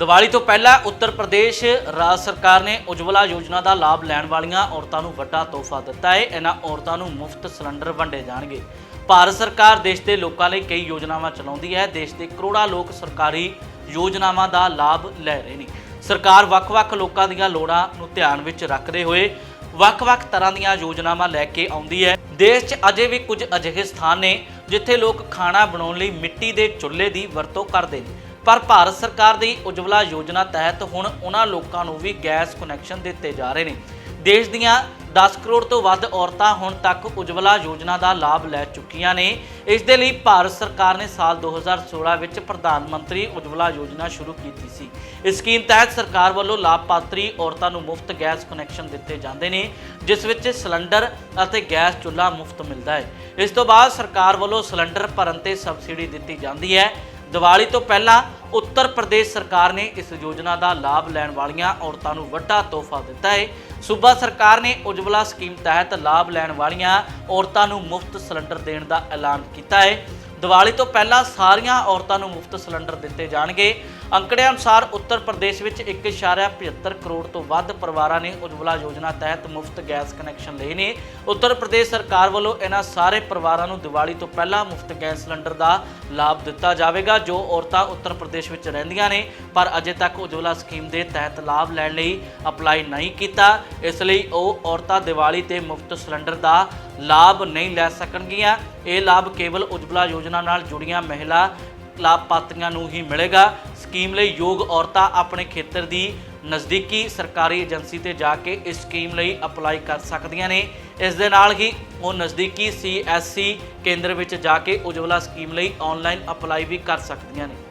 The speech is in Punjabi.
ਦੀਵਾਲੀ ਤੋਂ ਪਹਿਲਾਂ ਉੱਤਰ ਪ੍ਰਦੇਸ਼ ਰਾਜ ਸਰਕਾਰ ਨੇ ਉਜਵਲਾ ਯੋਜਨਾ ਦਾ ਲਾਭ ਲੈਣ ਵਾਲੀਆਂ ਔਰਤਾਂ ਨੂੰ ਵੱਡਾ ਤੋਹਫਾ ਦਿੱਤਾ ਹੈ। ਇਹਨਾਂ ਔਰਤਾਂ ਨੂੰ ਮੁਫਤ ਸਿਲੰਡਰ ਵੰਡੇ ਜਾਣਗੇ। ਭਾਰਤ ਸਰਕਾਰ ਦੇਸ਼ ਦੇ ਲੋਕਾਂ ਲਈ ਕਈ ਯੋਜਨਾਵਾਂ ਚਲਾਉਂਦੀ ਹੈ। ਦੇਸ਼ ਦੇ ਕਰੋੜਾਂ ਲੋਕ ਸਰਕਾਰੀ ਯੋਜਨਾਵਾਂ ਦਾ ਲਾਭ ਲੈ ਰਹੇ ਨੇ। ਸਰਕਾਰ ਵੱਖ-ਵੱਖ ਲੋਕਾਂ ਦੀਆਂ ਲੋੜਾਂ ਨੂੰ ਧਿਆਨ ਵਿੱਚ ਰੱਖਦੇ ਹੋਏ ਵੱਖ-ਵੱਖ ਤਰ੍ਹਾਂ ਦੀਆਂ ਯੋਜਨਾਵਾਂ ਲੈ ਕੇ ਆਉਂਦੀ ਹੈ। ਦੇਸ਼ 'ਚ ਅਜੇ ਵੀ ਕੁਝ ਅਜਿਹੇ ਸਥਾਨ ਨੇ ਜਿੱਥੇ ਲੋਕ ਖਾਣਾ ਬਣਾਉਣ ਲਈ ਮਿੱਟੀ ਦੇ ਚੁੱਲ੍ਹੇ ਦੀ ਵਰਤੋਂ ਕਰਦੇ ਨੇ। ਪਰ ਭਾਰਤ ਸਰਕਾਰ ਦੀ ਉਜਵਲਾ ਯੋਜਨਾ ਤਹਿਤ ਹੁਣ ਉਹਨਾਂ ਲੋਕਾਂ ਨੂੰ ਵੀ ਗੈਸ ਕਨੈਕਸ਼ਨ ਦਿੱਤੇ ਜਾ ਰਹੇ ਨੇ। ਦੇਸ਼ ਦੀਆਂ 10 ਕਰੋੜ ਤੋਂ ਵੱਧ ਔਰਤਾਂ ਹੁਣ ਤੱਕ ਉਜਵਲਾ ਯੋਜਨਾ ਦਾ ਲਾਭ ਲੈ ਚੁੱਕੀਆਂ ਨੇ। ਇਸ ਦੇ ਲਈ ਭਾਰਤ ਸਰਕਾਰ ਨੇ ਸਾਲ 2016 ਵਿੱਚ ਪ੍ਰਧਾਨ ਮੰਤਰੀ ਉਜਵਲਾ ਯੋਜਨਾ ਸ਼ੁਰੂ ਕੀਤੀ ਸੀ। ਇਸ ਸਕੀਮ ਤਹਿਤ ਸਰਕਾਰ ਵੱਲੋਂ ਲਾਭਪਾਤਰੀ ਔਰਤਾਂ ਨੂੰ ਮੁਫਤ ਗੈਸ ਕਨੈਕਸ਼ਨ ਦਿੱਤੇ ਜਾਂਦੇ ਨੇ, ਜਿਸ ਵਿੱਚ ਸਿਲੰਡਰ ਅਤੇ ਗੈਸ ਚੁੱਲ੍ਹਾ ਮੁਫਤ ਮਿਲਦਾ ਹੈ। ਇਸ ਤੋਂ ਬਾਅਦ ਸਰਕਾਰ ਵੱਲੋਂ ਸਿਲੰਡਰ ਭਰਨ ਤੇ ਸਬਸਿਡੀ ਦਿੱਤੀ ਜਾਂਦੀ ਹੈ। ਦੀਵਾਲੀ ਤੋਂ ਪਹਿਲਾਂ ਉੱਤਰ ਪ੍ਰਦੇਸ਼ ਸਰਕਾਰ ਨੇ ਇਸ ਯੋਜਨਾ ਦਾ ਲਾਭ ਲੈਣ ਵਾਲੀਆਂ ਔਰਤਾਂ ਨੂੰ ਵੱਡਾ ਤੋਹਫਾ ਦਿੱਤਾ ਹੈ। ਸੂਬਾ ਸਰਕਾਰ ਨੇ ਉਜਵਲਾ ਸਕੀਮ ਤਹਿਤ ਲਾਭ ਲੈਣ ਵਾਲੀਆਂ ਔਰਤਾਂ ਨੂੰ ਮੁਫਤ ਸਿਲੰਡਰ ਦੇਣ ਦਾ ਐਲਾਨ ਕੀਤਾ ਹੈ। ਦੀਵਾਲੀ ਤੋਂ ਪਹਿਲਾਂ ਸਾਰੀਆਂ ਔਰਤਾਂ ਨੂੰ ਮੁਫਤ ਸਿਲੰਡਰ ਦਿੱਤੇ ਜਾਣਗੇ। ਅੰਕੜਿਆਂ ਅਨੁਸਾਰ ਉੱਤਰ ਪ੍ਰਦੇਸ਼ ਵਿੱਚ 1.75 ਕਰੋੜ ਤੋਂ ਵੱਧ ਪਰਿਵਾਰਾਂ ਨੇ ਉਜਵਲਾ ਯੋਜਨਾ ਤਹਿਤ ਮੁਫਤ ਗੈਸ ਕਨੈਕਸ਼ਨ ਲਏ ਨੇ। ਉੱਤਰ ਪ੍ਰਦੇਸ਼ ਸਰਕਾਰ ਵੱਲੋਂ ਇਹਨਾਂ ਸਾਰੇ ਪਰਿਵਾਰਾਂ ਨੂੰ ਦੀਵਾਲੀ ਤੋਂ ਪਹਿਲਾਂ ਮੁਫਤ ਗੈਸ ਸਿਲੰਡਰ ਦਾ ਲਾਭ ਦਿੱਤਾ ਜਾਵੇਗਾ, ਜੋ ਔਰਤਾਂ ਉੱਤਰ ਪ੍ਰਦੇਸ਼ ਵਿੱਚ ਰਹਿੰਦੀਆਂ ਨੇ, ਪਰ ਅਜੇ ਤੱਕ ਉਜਵਲਾ ਸਕੀਮ ਦੇ ਤਹਿਤ ਲਾਭ ਲੈਣ ਲਈ ਅਪਲਾਈ ਨਹੀਂ ਕੀਤਾ। ਇਸ ਲਈ ਉਹ ਔਰਤਾਂ ਦੀਵਾਲੀ ਤੇ ਮੁਫਤ ਸਿਲੰਡਰ ਦਾ ਲਾਭ ਨਹੀਂ ਲੈ ਸਕਣਗੀਆਂ। ਇਹ ਲਾਭ ਕੇਵਲ ਉਜਵਲਾ ਯੋਜਨਾ ਨਾਲ ਜੁੜੀਆਂ ਮਹਿਲਾ ਲਾਭਪਾਤਰੀਆਂ ਨੂੰ ਹੀ ਮਿਲੇਗਾ। ਸਕੀਮ ਲਈ ਯੋਗ ਔਰਤਾਂ ਆਪਣੇ ਖੇਤਰ ਦੀ ਨਜ਼ਦੀਕੀ ਸਰਕਾਰੀ ਏਜੰਸੀ ਤੇ ਜਾ ਕੇ ਇਸ ਸਕੀਮ ਲਈ ਅਪਲਾਈ ਕਰ ਸਕਦੀਆਂ ਨੇ। ਇਸ ਦੇ ਨਾਲ ਹੀ ਉਹ ਨਜ਼ਦੀਕੀ ਸੀਐਸਸੀ ਕੇਂਦਰ ਵਿੱਚ ਜਾ ਕੇ ਉਜਵਲਾ ਸਕੀਮ ਲਈ ਆਨਲਾਈਨ ਅਪਲਾਈ ਵੀ ਕਰ ਸਕਦੀਆਂ ਨੇ।